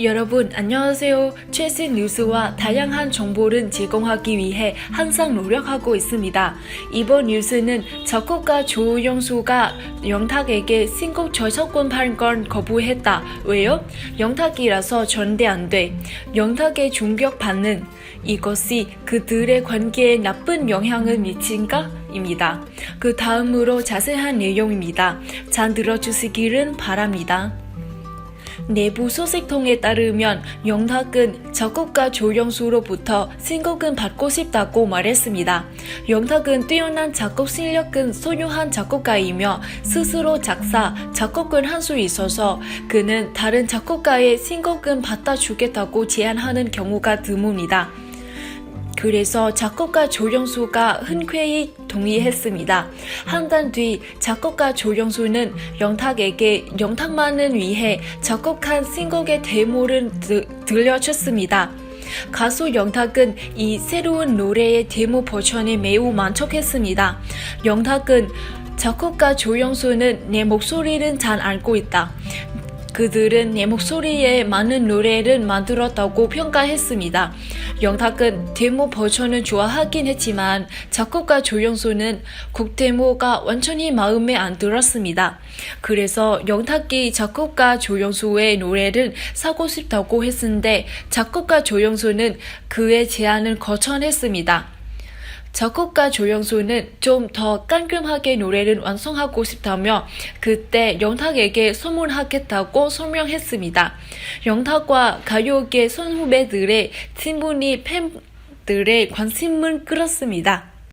여러분 안녕하세요. 최신 뉴스와 다양한 정보를 제공하기 위해 항상 노력하고 있습니다. 이번 뉴스는 작곡가 조영수가 영탁에게 신곡 저작권 판권 거부했다. 왜요? 영탁이라서 전대 안 돼. 영탁의 충격받는 이것이 그들의 관계에 나쁜 영향을 미친가? 입니다. 그 다음으로 자세한 내용입니다. 잘 들어주시기를 바랍니다. 내부 소식통에 따르면 영탁은 작곡가 조영수로부터 신곡은 받고 싶다고 말했습니다. 영탁은 뛰어난 작곡 실력은 소유한 작곡가이며 스스로 작사, 작곡을 한 수 있어서 그는 다른 작곡가의 신곡은 받아주겠다고 제안하는 경우가 드뭅니다. 그래서 작곡가 조영수가 흔쾌히 동의했습니다. 한 달 뒤 작곡가 조영수는 영탁에게 영탁만을 위해 작곡한 신곡의 데모를 드- 들려줬습니다. 가수 영탁은 이 새로운 노래의 데모 버전에 매우 만족했습니다. 영탁은 작곡가 조영수는 내 목소리를 잘 알고 있다. 그들은 내 목소리에 많은 노래를 만들었다고 평가했습니다. 영탁은 데모 버전을 좋아하긴 했지만 작곡가 조영수는 곡 데모가 완전히 마음에 안 들었습니다. 그래서 영탁이 작곡가 조영수의 노래를 사고 싶다고 했는데 작곡가 조영수는 그의 제안을 거절했습니다. 작곡가 조영수는 좀 더 깔끔하게 노래를 완성하고 싶다며 그때 영탁에게 선물하겠다고 설명했습니다. 영탁과 가요계 선후배들의 친분이 팬들의 관심을 끌었습니다.